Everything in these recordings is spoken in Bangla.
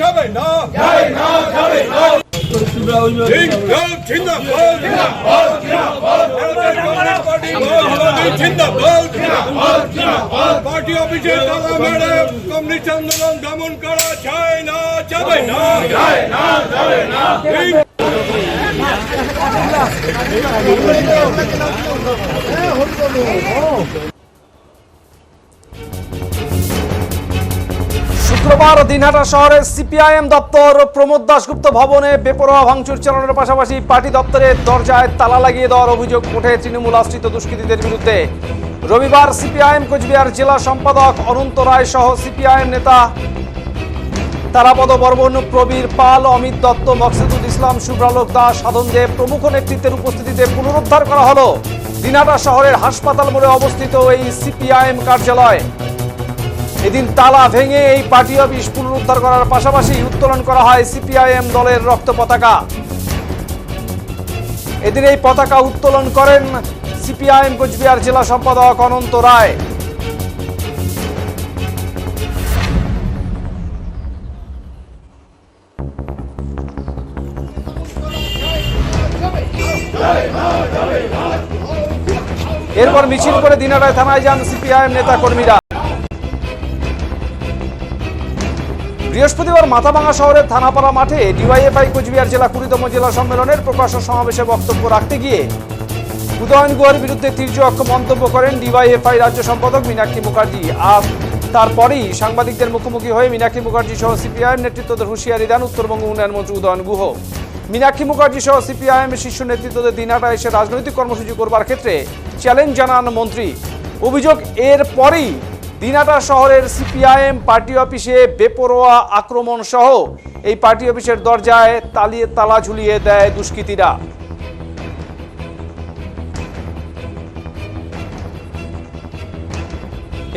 যাবে না। জিন্দাবাদ জিন্দাবাদ। জিন্দাবাদ পার্টি অফিসে তালা মেরে কমিউনিস্ট আন্দোলন দমন করা যায় না যাবে না। শুক্রবার দিনহাটা শহরের সিপিআইএম দপ্তর প্রমোদ দাশগুপ্ত ভবনে বেপরোয়া ভাঙচুর চালানোর পাশাপাশি পার্টি দপ্তরের দরজায় তালা লাগিয়ে দেওয়ার অভিযোগ ওঠে তৃণমূল আশ্রিত দুষ্কৃতীদের বিরুদ্ধে। রবিবার সিপিআইএম কোচবিহার জেলা সম্পাদক অনন্ত রায় সহ সিপিআইএম নেতা তারাপদ বর্মন, প্রবীর পাল, অমিত দত্ত, মকসুদুল ইসলাম শুভ্রালোক দাস, সাধন দেব প্রমুখ নেতৃত্বের উপস্থিতিতে পুনরুদ্ধার করা হলো। দিনাটা শহরের হাসপাতাল মোড়ে অবস্থিত এই সিপিআইএম কার্যালয়। এদিন তালা ভেঙে এই পার্টি অফিস পুনরুদ্ধার করার পাশাপাশি উত্তোলন করা হয় সিপিআইএম দলের রক্ত পতাকা। এদিন এই পতাকা উত্তোলন করেন সিপিআইএম কোচবিহার জেলা সম্পাদক অনন্ত রায়। এরপর মিছিল করে দিনারায় থানায় যান সিপিআইএম নেতা কর্মীরা বৃহস্পতিবার মাথাভাঙা শহরের থানাপাড়া মাঠে ডিওয়াইএফআই কোচবিহার জেলা কুড়িতম জেলা সম্মেলনের প্রকাশ্য সমাবেশে বক্তব্য রাখতে গিয়ে উদয়ন গুহার বিরুদ্ধে তীর্যক মন্তব্য করেন ডিওয়াইএফআই রাজ্য সম্পাদক মীনাক্ষী মুখার্জি। আর তারপরেই সাংবাদিকদের মুখোমুখি হয়ে মীনাক্ষী মুখার্জি সহ সিপিআইএম নেতৃত্বদের হুঁশিয়ারি দেন উত্তরবঙ্গ উন্নয়ন মন্ত্রী উদয়ন গুহ। মীনাক্ষী মুখার্জি সহ সিপিআইএম শীর্ষ নেতৃত্বদের দিনহাটা এসে রাজনৈতিক কর্মসূচি করবার ক্ষেত্রে চ্যালেঞ্জ জানান মন্ত্রী। অভিযোগ এর পরেই দিনাটা শহরের সিপিআইএম পার্টি অফিসে বেপরোয়া আক্রমণ সহ এই পার্টি অফিসের দরজায় তালিয়ে তালা ঝুলিয়ে দেয় দুষ্কৃতীরা।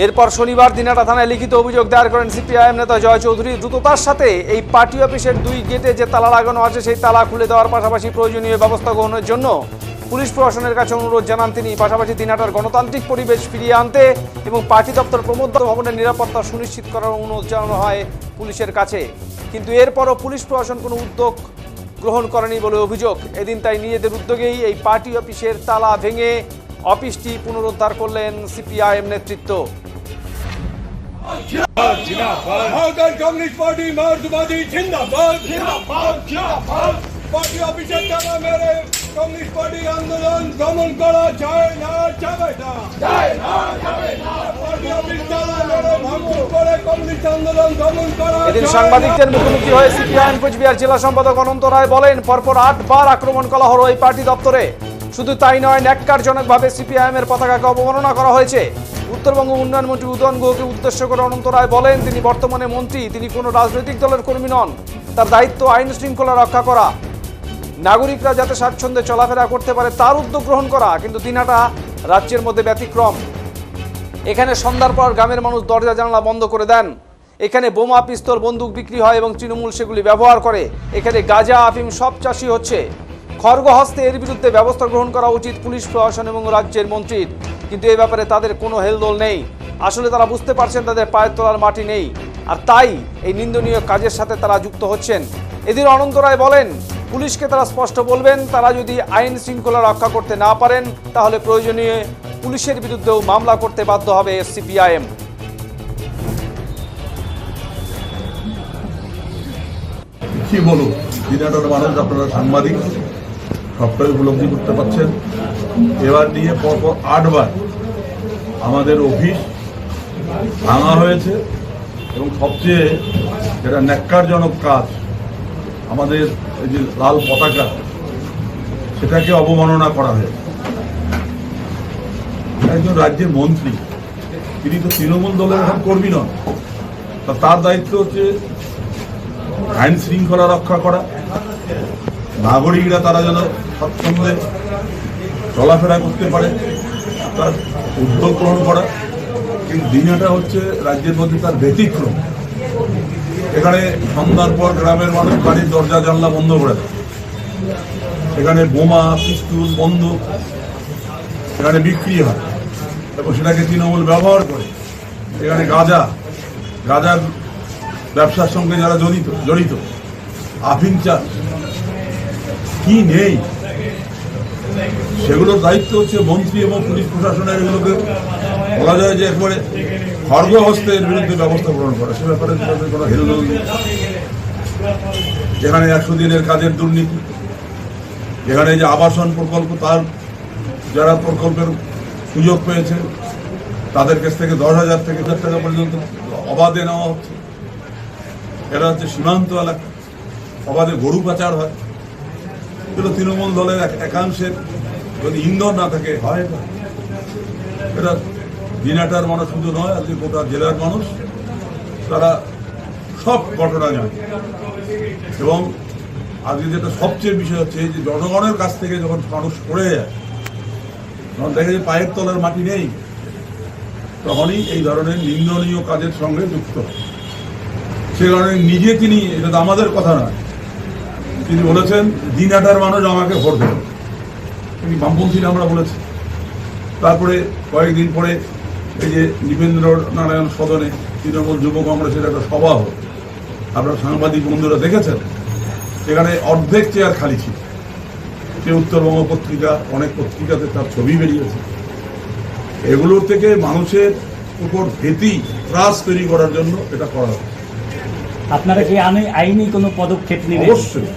এরপর শনিবার দিনাটা থানায় লিখিত অভিযোগ দায়ের করেন সিপিআইএম নেতা জয় চৌধুরী। দ্রুততার সাথে এই পার্টি অফিসের দুই গেটে যে তালা লাগানো আছে, সেই তালা খুলে দেওয়ার পাশাপাশি প্রয়োজনীয় ব্যবস্থা গ্রহণের জন্য পুলিশ প্রশাসনের কাছে অনুরোধ জানান তিনি। পাশাপাশি দিনাটার গণতান্ত্রিক পরিবেশ ফিরিয়ে আনতে এবং পার্টি দপ্তর প্রমোদ ভবনের নিরাপত্তা সুনিশ্চিত করার অনুরোধ জানানো হয় পুলিশের কাছে। কিন্তু এরপরও পুলিশ প্রশাসন কোনো উদ্যোগ গ্রহণ করেনি বলে অভিযোগ। এদিন তাই নিজেদের উদ্যোগেই এই পার্টি অফিসের তালা ভেঙে অফিসটি পুনরুদ্ধার করলেন সিপিআইএম নেতৃত্ব। কমিউনিস্ট পার্টি জিন্দাবাদ। পার্টি অফিসের তালা মেরে কমিউনিস্ট পার্টি আন্দোলন দমন করা যায় না যাবে না। এদিন সাংবাদিকদের মুখোমুখি হয়ে সিপিআইএম কোচবিহার জেলা সম্পাদক অনন্ত রায় বলেন পরপর আটবার আক্রমণ করা হলো এই পার্টি দপ্তরে। শুধু তাই নয় ন্যাক্কারজনকভাবে সিপিআইএম এর পতাকাকে অবমাননা করা হয়েছে। উত্তরবঙ্গ উন্নয়ন মন্ত্রী উদয়ন গুহকে উদ্দেশ্য করে অনন্ত রায় বলেন তিনি বর্তমানে মন্ত্রী তিনি কোনো রাজনৈতিক দলের কর্মী নন। তার দায়িত্ব আইন শৃঙ্খলা রক্ষা করা। নাগরিকরা যাতে স্বাচ্ছন্দ্যে চলাফেরা করতে পারে, তার উদ্যোগ গ্রহণ করা, কিন্তু দিনাটা রাজ্যের মধ্যে ব্যতিক্রম। এখানে সন্ধ্যার পর গ্রামের মানুষ দরজা জানালা বন্ধ করে দেন। এখানে বোমা, পিস্তল, বন্দুক বিক্রি হয় এবং তৃণমূল সেগুলি ব্যবহার করে। এখানে গাঁজা, আফিম সব চাষি হচ্ছে। খড়গহস্তে এর বিরুদ্ধে ব্যবস্থা গ্রহণ করা উচিত পুলিশ, প্রশাসন এবং রাজ্যের মন্ত্রীর। কিন্তু এ ব্যাপারে তাদের কোনো হেলদোল নেই। আসলে তারা বুঝতে পারছেন তাদের পায়ের তোলার মাটি নেই। আর তাই এই নিন্দনীয় কাজের সাথে তারা যুক্ত হচ্ছেন। এদিন অনন্ত রায় বলেন পুলিশকে তারা স্পষ্ট বলবেন, তারা যদি আইন শৃঙ্খলা রক্ষা করতে না পারেন, তাহলে প্রয়োজনীয় পুলিশের বিরুদ্ধেও মামলা করতে বাধ্য হবে সিপিআইএম। কি বলব দিনাটার মানুষ, আপনারা সাংবাদিক, সবটাই উপলব্ধি করতে পারছেন। এবার নিয়ে পরপর আটবার আমাদের অফিস ভাঙা হয়েছে এবং সবচেয়ে যেটা ন্যাক্কারজনক কাজ, আমাদের এই যে লাল পতাকা, সেটাকে অবমাননা করা হয়েছে। একজন রাজ্যের মন্ত্রী, তিনি তো তৃণমূল দলের এখন কর্মী নন। তার দায়িত্ব হচ্ছে আইন শৃঙ্খলা রক্ষা করা। নাগরিকরা তারা যেন স্বচ্ছন্দে চলাফেরা করতে পারে, তার উদ্যোগ গ্রহণ করা। কিন্তু দিনাটা হচ্ছে রাজ্যের মধ্যে তার ব্যতিক্রম। এখানে সন্ধ্যার পর গ্রামের মানুষ বাড়ির দরজা জানলা বন্ধ করে দেয়। সেখানে বোমা, পিস্তুল বন্দুক সেখানে বিক্রি হয়। এবং সেটাকে তৃণমূল ব্যবহার করে। এখানে গাঁজা। গাঁজার ব্যবসার সঙ্গে যারা জড়িত জড়িত। আফিং চাষ। কি নেই? সেগুলোর দায়িত্ব হচ্ছে মন্ত্রী এবং পুলিশ প্রশাসনের এগুলোকে বলা যায় যে একবারে খর্গ হস্তের বিরুদ্ধে ব্যবস্থা গ্রহণ করা। সে ব্যাপারে কোনো হেলদোল নেই। যেখানে একশো দিনের কাজের দুর্নীতি, যেখানে যে আবাসন প্রকল্প, তার যারা প্রকল্পের সুযোগ পেয়েছে, তাদের কাছ থেকে দশ হাজার থেকে হাজার টাকা পর্যন্ত অবাধে নেওয়া হচ্ছে। এরা হচ্ছে সীমান্ত এলাকা। অবাধে গরু পাচার হয়। এগুলো তৃণমূল দলের এক একাংশের যদি ইন্ধন না থাকে, হয়। এটা দিনাটার মানুষ শুধু নয়, আজকে গোটা জেলার মানুষ, তারা সব ঘটনা জানে। এবং আজকে যেটা সবচেয়ে বিষয় হচ্ছে যে জনগণের কাছ থেকে যখন মানুষ পড়ে যায় তখন দেখে যে পায়ের তলার মাটি নেই, তখনই এই ধরনের নিন্দনীয় কাজের সঙ্গে যুক্ত। সে কারণে নিজে তিনি, এটা তো আমাদের কথা নয়, তিনি বলেছেন, দিনাটার মানুষ আমাকে ভোট দেবে। তিনি বামপন্থীরা আমরা বলেছি। তারপরে কয়েকদিন পরে এই যে নিবেন্দ্র নারায়ণ সদনে তৃণমূল যুব কংগ্রেসের একটা সভা হলো আপনারা সাংবাদিক বন্ধুরা দেখেছেন? সেখানে অর্ধেক চেয়ার খালি ছিল। সে উত্তরবঙ্গ পত্রিকা অনেক পত্রিকাতে তার ছবি বেরিয়েছে। এগুলোর থেকে মানুষের উপর ভীতি ত্রাস তৈরি করার জন্য এটা করা হচ্ছে। আপনারা কি আইনি আইনি কোনো পদক্ষেপ নেবেন? অবশ্যই।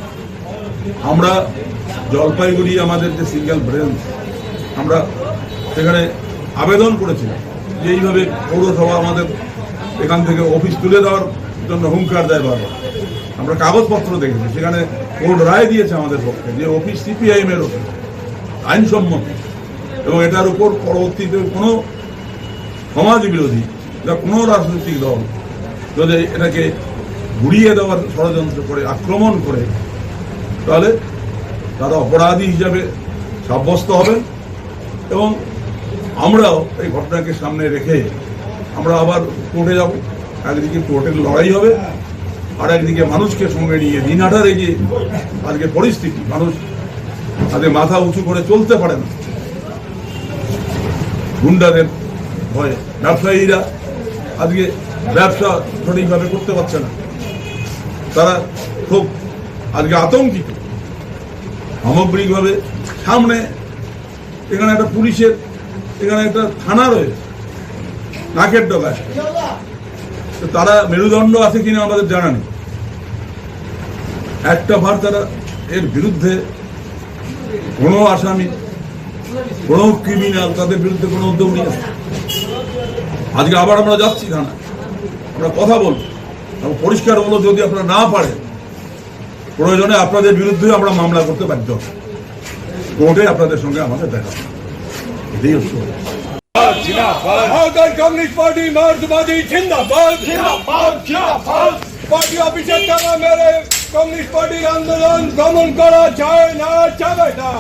আমরা জলপাইগুড়ি আমাদের যে সিঙ্গেল ব্রেঞ্চ আমরা সেখানে আবেদন করেছিলাম। যে এইভাবে পৌরসভা আমাদের এখান থেকে অফিস তুলে দেওয়ার জন্য হুঙ্কার দেয় বারবার। আমরা কাগজপত্র দেখেছি, সেখানে কোর্ট রায় দিয়েছে আমাদের পক্ষে যে অফিস সিপিআইএম এর অফিস, আইনসম্মত। এবং এটার উপর পরবর্তীতে কোনো সমাজ বিরোধী বা কোনো রাজনৈতিক দল যদি এটাকে ঘুরিয়ে দেওয়ার ষড়যন্ত্র করে, আক্রমণ করে, তাহলে তারা অপরাধী হিসাবে সাব্যস্ত হবেন এবং আমরাও এই ঘটনাকে সামনে রেখে আমরা আবার কোর্টে যাব। একদিকে কোর্টের লড়াই হবে আর একদিকে মানুষকে সঙ্গে নিয়ে দিনহাটার এই যে আজকে পরিস্থিতি, মানুষ তাদের মাথা উঁচু করে চলতে পারে না। গুন্ডাদের ভয়ে ব্যবসায়ীরা আজকে ব্যবসা সঠিকভাবে করতে পারছে না। তারা খুব আজকে আতঙ্কিত। সামগ্রিকভাবে সামনে এখানে একটা পুলিশের এখানে একটা থানা রয়েছে, নাকের ডগায় তো তারা মেরুদণ্ড আছে কিনা আমাদের জানা নেই। একটা বার তারা এর বিরুদ্ধে কোনো আসামি, কোনো ক্রিমিনাল তাদের বিরুদ্ধে কোনো উদ্যোগ নিয়ে আজকে আবার আমরা যাচ্ছি থানা আমরা কথা বলব। এবং পরিষ্কার বলো যদি আপনারা না পারেন, প্রয়োজনে আপনাদের বিরুদ্ধে আমরা মামলা করতে বাধ্য। কোর্টে আপনাদের সঙ্গে আমাদের দেখা হচ্ছে ভারতের কমিউনিস্ট পার্টি মার্কসবাদী জিন্দাবাদ। পার্টি অফিসের টাকা মেরে কমিউনিস্ট পার্টির আন্দোলন দমন করা যায় না যাবে না।